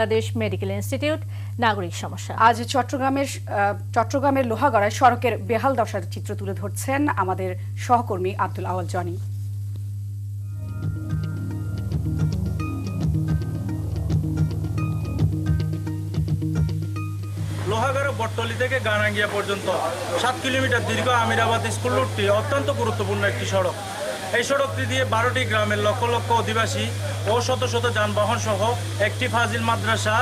Bangladesh medical institute নাগরিক সমস্যা। আজ চট্টগ্রামের চট্টগ্রামের লোহাগড়ায় সড়কের বেহাল দশার চিত্র তুলে ধরছেন আমাদের সহকর্মী আব্দুল আওয়াল জনি। লোহাগড় বটতলি থেকে গানাঙ্গিয়া পর্যন্ত সাত কিলোমিটার দীর্ঘ আমিরাবাদ স্কুল রুটটি অত্যন্ত গুরুত্বপূর্ণ একটি সড়ক। এই সড়কটি দিয়ে বারোটি গ্রামের লক্ষ লক্ষ অধিবাসী ও শত শত যানবাহন সহ একটি ফাজিল মাদ্রাসা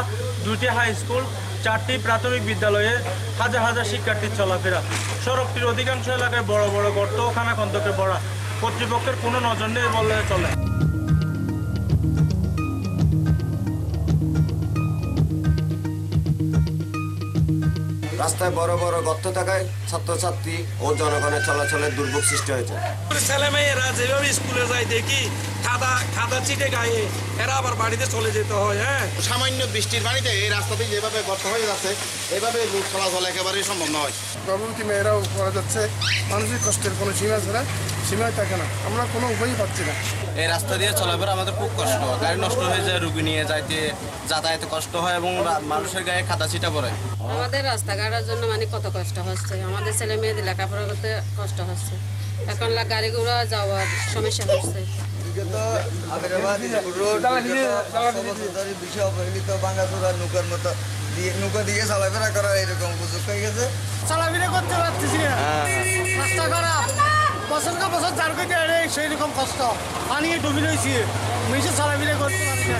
দুটি হাই স্কুল চারটি প্রাথমিক বিদ্যালয়ে হাজার হাজার শিক্ষার্থী চলাফেরা। সড়কটির অধিকাংশ এলাকায় বড় বড় গর্ত ও খানাখন্দকে ভরা কর্তৃপক্ষের কোনো নজর নেই বললে চলে। রাস্তায় বড় বড় গর্ত থাকায় ছাত্রছাত্রী ও জনগণের চলাচলের দুর্ভোগ সৃষ্টি হয়েছে। ছেলে মেয়েরা যেভাবে স্কুলে যায় দেখি খাদা খাদা চিটে গায়ে এরা আবার বাড়িতে চলে যেতে হয় হ্যাঁ? সামান্য বৃষ্টির পানিতে এই রাস্তাতে যেভাবে গর্ত হয়ে যাচ্ছে এভাবে লোক চলাচল একেবারেই সম্ভব নয়। গর্ভবতী মেয়েরাও করা যাচ্ছে? মানসিক কষ্টের কোনো সীমা ছাড়া সীমায় থাকে না। আমরা কোনো উপায়ই পাচ্ছি না। এই রাস্তা দিয়ে চলাফেরা আমাদের খুব কষ্ট। গাড়ি নষ্ট হয়ে যায় রুগী নিয়ে যাইতে যাতায়াতে কষ্ট হয় এবং মানুষের গায়ে খাতা ছিটা পড়ে। আমাদের রাস্তাঘাটের জন্য মানে কত কষ্ট হচ্ছে। আমাদের ছেলে মেয়েদের লেখাপড়া করতে কষ্ট হচ্ছে। এখন গাড়ি ঘোড়া যাওয়ার সমস্যা হচ্ছে। চলাফেরা করা এরকম উপযুক্ত হয়ে করতে পারতেছি না। রাস্তা খারাপ। বছর কা বছর যার করতে সেই রকম কষ্ট। পানি ডুবি রয়েছে মিশে চলাফেরা করতে পারি না